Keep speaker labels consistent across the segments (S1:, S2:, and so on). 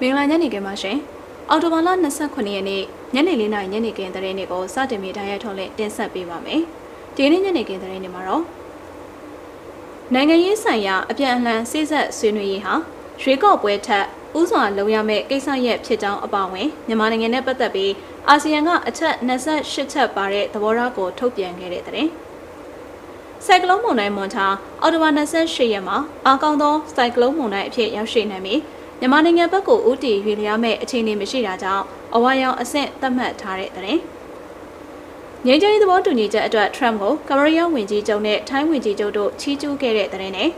S1: မင်္ဂလာညနေခင်းပါရှင်။အော်တိုဘာလ29ရက်နေ့ညနေ4:00နာရီညနေခင်းသတင်းတွေကိုစတင်ပြီးတိုင်းရထုတ်လင့်တင်ဆက်ပေးပါမယ်။ဒီနေ့ညနေခင်းသတင်းတွေမှာတော့နိုင်ငံရေးဆိုင်ရာအပြန်အလှန်စိစက်ဆွေးနွေးရေးဟာရွေးကောက်ပွဲထက်ဥစွာလုံရမယ့်ကိစ္စရပ်ဖြစ်ကြောင်းအပါအဝင်မြန်မာနိုင်ငံနဲ့ပတ်သက်ပြီးအာဆီယံကအချက်28ချက်ပါတဲ့သဘောထားကိုထုတ်ပြန်ခဲ့တဲ့သတင်း။စိုက်ကလုန်းမုန်တိုင်းမွန်ထာအော်တိုဘာ28ရက်မှာအာကောင်းသောစိုက်ကလုန်းမုန်တိုင်းအဖြစ်ရောက်ရှိနိုင်ပြီး မြန်မာနိုင်ငံဘက်ကိုဦးတည်ရွေလျားမဲ့အခြေအနေမရှိတာကြောင့်အဝါရောင်အဆင့်သတ်မှတ်ထားတဲ့တဲ့ငြိမ်းချမ်းရေးသဘောတူညီချက်အတွက် Trump ကိုကမရီးယားဝန်ကြီးချုပ်နဲ့ထိုင်းဝန်ကြီးချုပ်တို့ချီးကျူးခဲ့တဲ့တဲ့နဲ့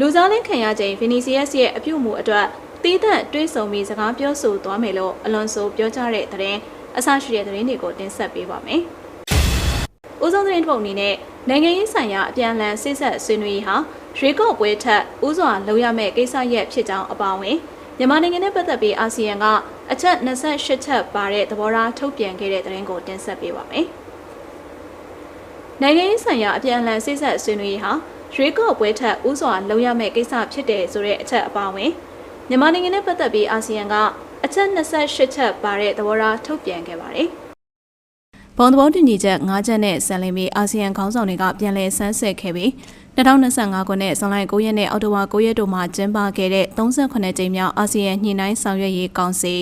S1: လူစားလင်းခံရချိန် Vinicius ရဲ့အပြုအမူအတွက်တီးသန့်တွေးဆုံပြီးစကားပြောဆိုသွားမယ်လို့အလွန်ဆိုပြောကြားတဲ့တဲ့အဆရှိတဲ့သတင်းတွေကိုတင်ဆက်ပေးပါမယ်။ဦးဆုံးသတင်းတစ်ပုဒ်အနေနဲ့ နိုင်ငံရေးဆိုင်ရာအပြန်အလှန်စိစက်ဆွေးနွေးရေးဟာရွေးကောက်ပွဲထက်ဥစွာလုံရမယ့်ကိစ္စရပ်ဖြစ်ကြောင်းအပါအဝင်မြန်မာနိုင်ငံနဲ့ပတ်သက်ပြီးအာဆီယံကအချက်28ချက်ပါတဲ့သဘောထားထုတ်ပြန်ခဲ့တဲ့သတင်းကိုတင်ဆက်ပေးပါမယ်။နိုင်ငံရေးဆိုင်ရာအပြန်အလှန်စိစက်ဆွေးနွေးရေးဟာရွေးကောက်ပွဲထက်ဥစွာလုံရမယ့်ကိစ္စဖြစ်တယ်ဆိုတဲ့အချက်အပါအဝင်မြန်မာနိုင်ငံနဲ့ပတ်သက်ပြီးအာဆီယံကအချက်28ချက်ပါတဲ့သဘောထားထုတ်ပြန်ခဲ့ပါတယ်။ ဘုံသဘောတူညီချက်၅ချက်နဲ့ဆန်လင်းပြီးအာဆီယံခေါင်းဆောင်တွေကပြန်လည်ဆန်းစစ်ခဲ့ပြီး2025ခုနှစ်ဇွန်လ9ရက်နဲ့အောက်တိုဘာ9ရက်တို့မှာကျင်းပခဲ့တဲ့38ကြိမ်မြောက်အာဆီယံညှိနှိုင်းဆောင်ရွက်ရေးကောင်စီ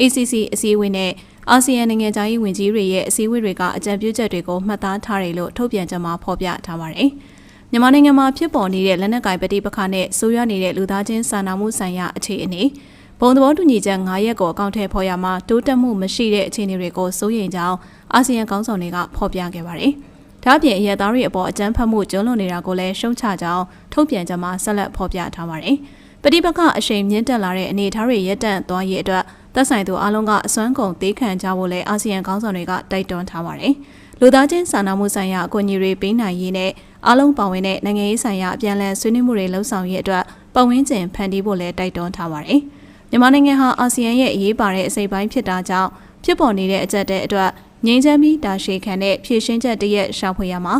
S1: ACC အစည်းအဝေးနဲ့အာဆီယံနိုင်ငံသားရေးဝန်ကြီးတွေရဲ့အစည်းအဝေးတွေကအကြံပြုချက်တွေကိုမှတ်သားထားတယ်လို့ထုတ်ပြန်ချက်မှာဖော်ပြထားပါတယ်။မြန်မာနိုင်ငံမှာဖြစ်ပေါ်နေတဲ့လက်နက်ကိုင်ပဋိပက္ခနဲ့ဆိုးရွားနေတဲ့လူသားချင်းစာနာမှုဆိုင်ရာအခြေအနေ ဘုံသဘောတူညီချက်9ရက်ကိုအကောင့်ထဲဖော်ရမှာတိုးတက်မှုမရှိတဲ့အခြေအနေတွေကိုစိုးရိမ်ကြောင်းအာဆီယံခေါင်းဆောင်တွေကဖော်ပြခဲ့ပါတယ်။ဒါ့အပြင်အရသားတွေအပေါ်အကြမ်းဖက်မှုကျုံးလွန်နေတာကိုလည်းရှုံချကြောင်းထုတ်ပြန်ကြမှာဆက်လက်ဖော်ပြထားပါတယ်။ပဋိပက္ခအရှိန်မြင့်တက်လာတဲ့အနေအထားတွေရပ်တန့်သွားရေးအတွက်သက်ဆိုင်သူအလုံးကအစွမ်းကုန်သေးခံကြဖို့လည်းအာဆီယံခေါင်းဆောင်တွေကတိုက်တွန်းထားပါတယ်။လူသားချင်းစာနာမှုဆိုင်ရာအကူအညီတွေပေးနိုင်ရေးနဲ့အလုံးပါဝင်တဲ့နိုင်ငံရေးဆိုင်ရာအပြန်အလှန်ဆွေးနွေးမှုတွေလှုပ်ဆောင်ရေးအတွက်ပတ်ဝန်းကျင်ဖန်တီးဖို့လည်းတိုက်တွန်းထားပါတယ်။ မြန်မာနိုင်ငံဟာအာဆီယံရဲ့အရေးပါတဲ့အစိပ်ပိုင်းဖြစ်တာကြောင့်ဖြစ်ပေါ်နေတဲ့အကြက်တဲ့အတွက်ငြိမ်းချမ်းပြီးတာရှည်ခံတဲ့ဖြည့်ရှင်းချက်တရက်ရှာဖွေရမှာ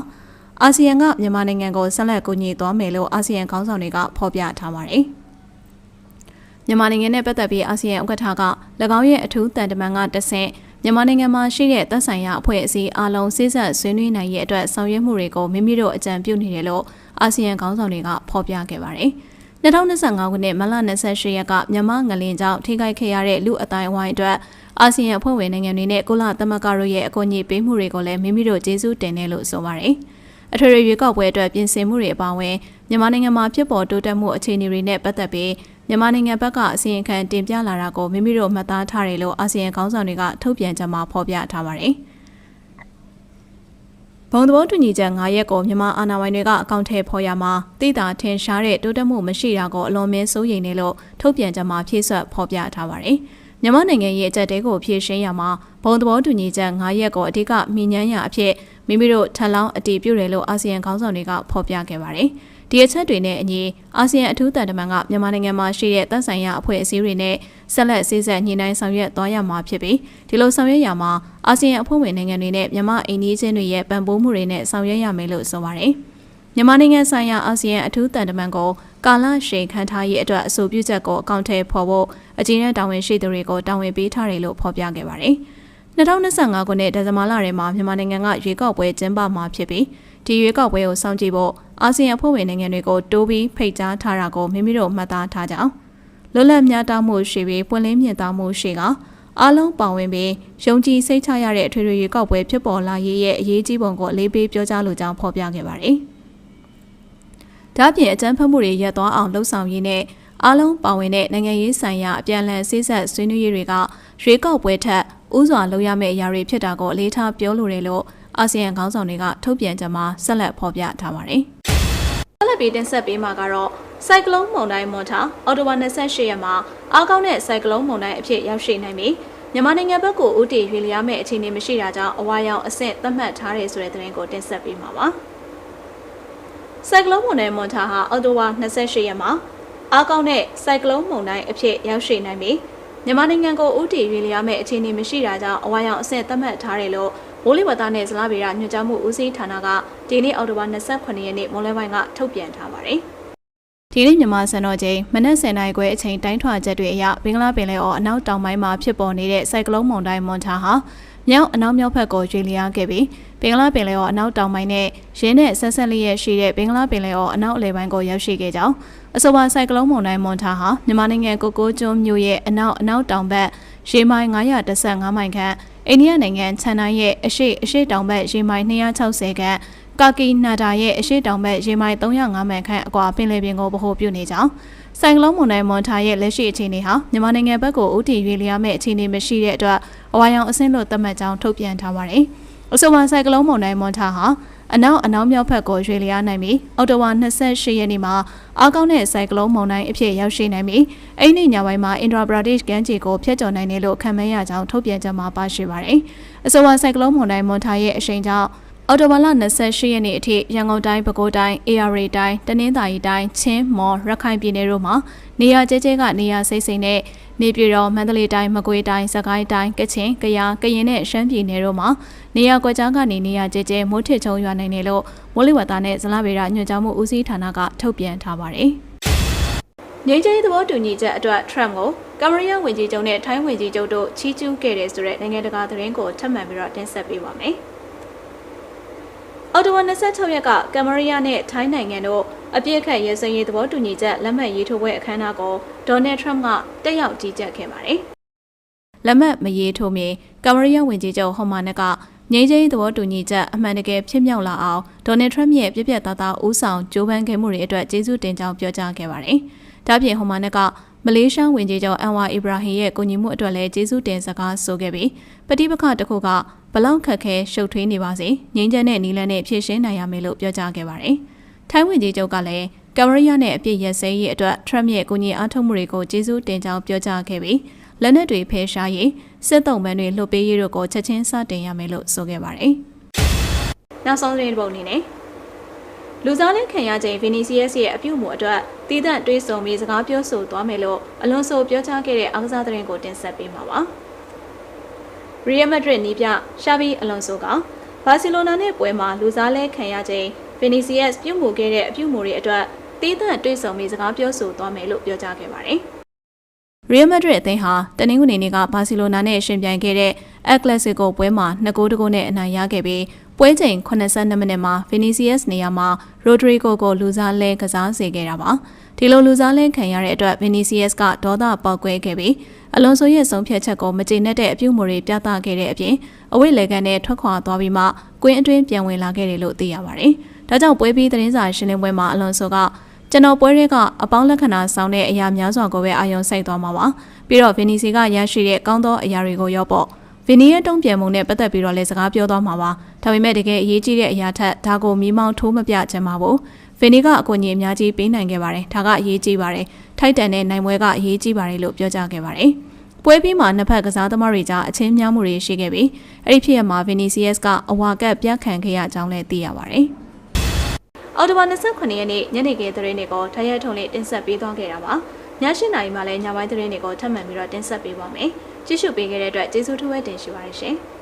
S1: အာဆီယံကမြန်မာနိုင်ငံကိုဆက်လက်ကူညီသွားမယ်လို့အာဆီယံခေါင်းဆောင်တွေကဖော်ပြထားပါတယ်။မြန်မာနိုင်ငံနဲ့ပတ်သက်ပြီးအာဆီယံဥက္ကဋ္ဌက၎င်းရဲ့အထူးတန်တမန်ကတဆင့်မြန်မာနိုင်ငံမှာရှိတဲ့သက်ဆိုင်ရာအဖွဲ့အစည်းအလုံးစိစက်ဆွေးနွေးနိုင်ရဲ့အတွက်ဆောင်ရွက်မှုတွေကိုမိမိတို့အကြံပြုနေတယ်လို့အာဆီယံခေါင်းဆောင်တွေကဖော်ပြခဲ့ပါတယ်။ 2025ခုနှစ်မလ28ရက်ကမြန်မာငလင်ကြောင့်ထိခိုက်ခဲ့ရတဲ့လူအတိုင်းအဝိုင်းအတွက်အာဆီယံအဖွဲ့ဝင်နိုင်ငံတွေနဲ့ကုလသမဂ္ဂတို့ရဲ့အကူအညီပေးမှုတွေကိုလည်းမိမိတို့ကျေးဇူးတင်တယ်လို့ဆိုပါတယ်။အထွေထွေရွေးကောက်ပွဲအတွက်ပြင်ဆင်မှုတွေအပါအဝင်မြန်မာနိုင်ငံမှာဖြစ်ပေါ်တိုးတက်မှုအခြေအနေတွေနဲ့ပတ်သက်ပြီးမြန်မာနိုင်ငံဘက်ကအစီရင်ခံတင်ပြလာတာကိုမိမိတို့မှတ်သားထားတယ်လို့အာဆီယံခေါင်းဆောင်တွေကထုတ်ပြန်ကြမှာဖော်ပြထားပါတယ်။ ဘုံသဘောတူညီချက်9ရက်ကိုမြန်မာအာဏာပိုင်တွေကအကောင့်ထဲဖော်ရမှာတိတာထင်ရှားတဲ့တိုးတက်မှုမရှိတာကိုအလွန်မင်းစိုးရိမ်နေလို့ထုတ်ပြန်ကြမှာဖြည့်ဆွတ်ဖော်ပြထားပါတယ်။မြန်မာနိုင်ငံရဲ့အကြက်တဲကိုဖြည့်ရှင်းရမှာဘုံသဘောတူညီချက်9ရက်ကိုအဓိကမိညမ်းရအဖြစ်မိမိတို့ထပ်လောင်းအတည်ပြုတယ်လို့အာဆီယံခေါင်းဆောင်တွေကဖော်ပြခဲ့ပါတယ်။ ဒီအချက်တွေနဲ့အညီအာဆီယံအထူးတန်တမန်ကမြန်မာနိုင်ငံမှာရှိတဲ့တပ်ဆိုင်ရာအဖွဲ့အစည်းတွေနဲ့ဆက်လက်စည်းဆက်ညှိနှိုင်းဆောင်ရွက်သွားရမှာဖြစ်ပြီးဒီလိုဆောင်ရွက်ရမှာအာဆီယံအဖွဲ့ဝင်နိုင်ငံတွေနဲ့မြန်မာအိန္ဒိချင်းတွေရဲ့ပံ့ပိုးမှုတွေနဲ့ဆောင်ရွက်ရမယ်လို့ဆိုပါတယ်။မြန်မာနိုင်ငံဆိုင်ရာအာဆီယံအထူးတန်တမန်ကိုကာလရှည်ခံထားရေးအတွက်အဆိုပြုချက်ကိုအကောင့်ထဲပေါ်ဖို့အကြီးအကဲတာဝန်ရှိသူတွေကိုတာဝန်ပေးထားတယ်လို့ဖော်ပြခဲ့ပါတယ်။2025ခုနှစ်ဒီဇင်ဘာလထဲမှာမြန်မာနိုင်ငံကရွေးကောက်ပွဲကျင်းပမှာဖြစ်ပြီးဒီရွေးကောက်ပွဲကိုစောင့်ကြည့်ဖို့ အာဆီယံအဖွဲ့ဝင်နိုင်ငံတွေကိုတိုးပြီးဖိတ်ကြားထားတာကိုမိမိတို့မှတ်သားထားကြအောင်လွတ်လပ်မျှတမှုရှိပြီးပွင့်လင်းမြင်သာမှုရှိကအားလုံးပါဝင်ပြီးယုံကြည်စိတ်ချရတဲ့အထွေထွေရွေးကောက်ပွဲဖြစ်ပေါ်လာရေးရဲ့အရေးကြီးပုံကိုအလေးပေးပြောကြားလိုကြောင်းဖော်ပြခဲ့ပါတယ်။ဒါ့အပြင်အကြမ်းဖက်မှုတွေရပ်သွားအောင်လှုံ့ဆော်ရေးနဲ့အားလုံးပါဝင်တဲ့နိုင်ငံရေးဆိုင်ရာအပြန်အလှန်စိစက်ဆွေးနွေးရေးတွေကရွေးကောက်ပွဲထက်ဥစွာလုပ်ရမယ့်အရာတွေဖြစ်တာကိုအလေးထားပြောလိုတယ်လို့အာဆီယံခေါင်းဆောင်တွေကထုတ်ပြန်ကြမှာဆက်လက်ဖော်ပြထားပါတယ်။ဆက်လက် ပြီးတင်ဆက်ပေးမှာကတော့စိုက်ကလုန်းမုန်တိုင်းမွန်ထာအော်တိုဘာ28ရက်မှာအားကောင်းတဲ့စိုက်ကလုန်းမုန်တိုင်းအဖြစ်ရောက်ရှိနိုင်ပြီးမြန်မာနိုင်ငံဘက်ကိုဦးတည်ရွေလျားမဲ့အခြေအနေမရှိတာကြောင့်အဝါရောင်အဆင့်သတ်မှတ်ထားတယ်ဆိုတဲ့သတင်းကိုတင်ဆက်ပေးမှာပါ။စိုက်ကလုန်းမုန်တိုင်းမွန်ထာဟာအော်တိုဘာ28ရက်မှာအားကောင်းတဲ့စိုက်ကလုန်းမုန်တိုင်းအဖြစ်ရောက်ရှိနိုင်ပြီးမြန်မာနိုင်ငံကိုဦးတည်ရွေလျားမဲ့အခြေအနေမရှိတာကြောင့်အဝါရောင်အဆင့်သတ်မှတ်ထားတယ်လို့ မိုးလေဝသနဲ့ဇလားဗေဒညွှန်ကြားမှုဦးစီးဌာနကဒီနေ့အောက်တိုဘာ28ရက်နေ့မွန်လယ်ပိုင်းကထုတ်ပြန်ထားပါတယ်။ဒီနေ့မြန်မာစံတော်ချိန်မနက်10:00နာရီခွဲအချိန်တိုင်းထွာချက်တွေအရဘင်္ဂလားပင်လယ်အော်အနောက်တောင်ပိုင်းမှာဖြစ်ပေါ်နေတဲ့စိုက်ကလုန်းမုန်တိုင်းမွန်တာဟာမြောက်အနောက်မြောက်ဘက်ကိုရွေ့လျားခဲ့ပြီးဘင်္ဂလားပင်လယ်အော်အနောက်တောင်ပိုင်းနဲ့ရင်းနဲ့ဆက်ဆက်လျက်ရှိတဲ့ဘင်္ဂလားပင်လယ်အော်အနောက်အလယ်ပိုင်းကိုရောက်ရှိခဲ့ကြောင်းအဆိုပါစိုက်ကလုန်းမုန်တိုင်းမွန်တာဟာမြန်မာနိုင်ငံကိုကိုကျွန်းမြို့ရဲ့အနောက်အနောက်တောင်ဘက်ရေမိုင်915မိုင်ခန့် အိန္ဒိယနိုင်ငံချန်နိုင်ရဲ့အရှိအရှိတောင်ဘက်ရေမိုင်260ခန့်ကာကီနာဒါရဲ့အရှိတောင်ဘက်ရေမိုင်305မိုင်ခန့်အကွာပင်လယ်ပြင်ကိုဗဟိုပြုနေကြောင်းဆိုင်ကလုန်းမွန်တိုင်းမွန်ထာရဲ့လက်ရှိအခြေအနေဟာမြန်မာနိုင်ငံဘက်ကိုဥတီရွေလျားမဲ့အခြေအနေမရှိတဲ့အတွက်အဝါရောင်အဆင့်လို့သတ်မှတ်ကြောင်းထုတ်ပြန်ထားပါတယ်။အဆိုပါဆိုင်ကလုန်းမွန်တိုင်းမွန်ထာဟာ အနောက်အနောက်မြောက်ဘက်ကိုရွေလျားနိုင်ပြီးအော်တိုဝါ28ရက်နေ့မှာအားကောင်းတဲ့ဆိုင်ကလုန်းမုန်တိုင်းအဖြစ်ရောက်ရှိနိုင်ပြီးအဲ့ဒီညပိုင်းမှာအင်ဒရာဘရာဒိတ်ကမ်းခြေကိုဖျက်ချော်နိုင်တယ်လို့ခံမှန်းရကြောင်းထုတ်ပြန်ချက်မှာပါရှိပါတယ်။အဆိုပါဆိုင်ကလုန်းမုန်တိုင်းမွန်ထာရဲ့အရှိန်ကြောင့် အော်တိုဘာလ28ရက်နေ့အထိရန်ကုန်တိုင်းပဲခူးတိုင်း AR တိုင်းတနင်္သာရီတိုင်းချင်းမော်ရခိုင်ပြည်နယ်တို့မှာနေရာကျဲကျဲကနေရာစိတ်စိမ်နဲ့နေပြည်တော်မန္တလေးတိုင်းမကွေးတိုင်းစကိုင်းတိုင်းကချင်ကယားကရင်နဲ့ရှမ်းပြည်နယ်တို့မှာနေရာကွက်ကြားကနေနေရာကျဲကျဲမိုးထစ်ချုံရွာနိုင်တယ်လို့မိုးလေဝသနဲ့ဇလဗေဒညွှန်ကြားမှုဦးစီးဌာနကထုတ်ပြန်ထားပါတယ်။ငြိမ်းချမ်းရေးသဘောတူညီချက်အတွက် Trump ကိုကမရီးယားဝန်ကြီးချုပ်နဲ့ထိုင်းဝန်ကြီးချုပ်တို့ချီးကျူးခဲ့တယ်ဆိုတဲ့နိုင်ငံတကာသတင်းကိုထပ်မံပြီးတော့တင်ဆက်ပေးပါမယ်။ အော်တိုဝါ26ရက်ကကမ်မရီးယားနဲ့ထိုင်းနိုင်ငံတို့အပြစ်အခတ်ရဲစင်ရေးသဘောတူညီချက်လက်မှတ်ရေးထိုးပွဲအခမ်းအနားကိုဒေါ်နယ်ထရမ့်ကတက်ရောက်ကြီးကြပ်ခဲ့ပါတယ်။လက်မှတ်မရေးထိုးမီကမ်မရီးယားဝန်ကြီးချုပ်ဟော်မာနက်ကငြိမ်းချမ်းရေးသဘောတူညီချက်အမှန်တကယ်ဖြစ်မြောက်လာအောင်ဒေါ်နယ်ထရမ့်ရဲ့ပြည့်ပြည့်သားသားဦးဆောင်ကြိုးပမ်းခဲ့မှုတွေအတွက်ကျေးဇူးတင်ကြောင်းပြောကြားခဲ့ပါတယ်။ဒါ့ပြင်ဟော်မာနက်က မလေးရှားဝန်ကြီးချုပ်အန်ဝါအီဘရာဟင်ရဲ့ကိုညီမှုအတွက်လည်းကျေးဇူးတင်စကားဆိုခဲ့ပြီးပဋိပက္ခတစ်ခုကဘလောက်ခက်ခဲရှုပ်ထွေးနေပါစေငြိမ်းချမ်းတဲ့နီလန်းနဲ့ဖြည့်ရှင်းနိုင်ရမယ်လို့ပြောကြားခဲ့ပါတယ်။ထိုင်းဝန်ကြီးချုပ်ကလည်းကမ်မရီးယားနဲ့အပြစ်ရစဲရေးအတွက်ထရမ့်ရဲ့ကိုညီအားထုတ်မှုတွေကိုကျေးဇူးတင်ကြောင်းပြောကြားခဲ့ပြီးလက်နက်တွေဖယ်ရှားရေးစစ်တုံးပန်းတွေလှုပ်ပေးရေးတို့ကိုချက်ချင်းစတင်ရမယ်လို့ဆိုခဲ့ပါတယ်။နောက်ဆုံးသတင်းပုံအနေနဲ့ လူစားလက်ခံရချိန်ဗီနီစီယက်ရဲ့အပြုတ်မှုအတွက်တည်တံ့တွေးဆုံပြီးစကားပြောဆိုသွားမယ်လို့အလွန်ဆိုပြောကြားခဲ့တဲ့အားကစားသတင်းကိုတင်ဆက်ပေးမှာပါ။ရီယယ်မက်ဒရစ်နီးပြရှာဘီအလွန်ဆိုကဘာစီလိုနာနဲ့ပွဲမှာလူစားလဲခံရချိန်ဗီနီစီယက်ပြုတ်မှုခဲ့တဲ့အပြုတ်မှုတွေအတွက်တည်တံ့တွေးဆုံပြီးစကားပြောဆိုသွားမယ်လို့ပြောကြားခဲ့ပါတယ်။ရီယယ်မက်ဒရစ်အသင်းဟာတနင်္ဂနွေနေ့ကဘာစီလိုနာနဲ့ရှင်ပြိုင်ခဲ့တဲ့အက်ကလစ်ကိုပွဲမှာ2ဂိုးတဂိုးနဲ့အနိုင်ရခဲ့ပြီး ပွဲချိန်82မိနစ်မှာ Vinicius နေရာမှာ Rodrigo ကိုလူစားလဲကစားစေခဲ့တာပါဒီလိုလူစားလဲခံရတဲ့အတွက် Vinicius ကဒေါသပေါက်ကွဲခဲ့ပြီးအလွန်ဆိုရဲ့ဆုံးဖြတ်ချက်ကိုမကျေနပ်တဲ့အပြုအမူတွေပြသခဲ့တဲ့အပြင်အဝိလေကန်နဲ့ထွက်ခွာသွားပြီးမှကွင်းအတွင်းပြန်ဝင်လာခဲ့တယ်လို့သိရပါတယ်ဒါကြောင့်ပွဲပြီးသတင်းစာရှင်းလင်းပွဲမှာအလွန်ဆိုကကျွန်တော်ပွဲတွေကအပေါင်းလက္ခဏာဆောင်တဲ့အရာများစွာကိုပဲအာရုံစိုက်သွားမှာပါပြီးတော့ဗီနီစီကရရှိတဲ့ကောင်းသောအရာတွေကိုရောပေါ့ ဗီနီရဲ့တုံ့ပြန်မှုနဲ့ပတ်သက်ပြီးတော့လည်းစကားပြောသွားမှာပါဒါပေမဲ့တကယ်အရေးကြီးတဲ့အရာထက်ဒါကိုမီးမောင်းထိုးမပြချင်ပါဘူးဗီနီကအကူအညီအများကြီးပေးနိုင်ခဲ့ပါတယ်ဒါကအရေးကြီးပါတယ်ထိုက်တန်တဲ့နိုင်ပွဲကအရေးကြီးပါတယ်လို့ပြောကြားခဲ့ပါတယ်ပွဲပြီးမှာနှစ်ဖက်ကစားသမားတွေကြားအချင်းများမှုတွေရှိခဲ့ပြီးအဲ့ဒီဖြစ်ရမှာဗီနီစီယက်စ်ကအဝါကက်ပြတ်ခံခဲ့ရကြောင်းလည်းသိရပါတယ်။အော်တိုဘာ29ရက်နေ့ညနေခင်းသတင်းတွေကိုထရက်ထုံလေးတင်ဆက်ပေးသွားခဲ့တာပါ။ည7:00နာရီမှလည်းညပိုင်းသတင်းတွေကိုထပ်မံပြီးတော့တင်ဆက်ပေးပါမယ်။ ကြည့်ရှုပေးခဲ့တဲ့အတွက်ကျေးဇူးထူးပဲတင်ရှိပါတယ်ရှင်။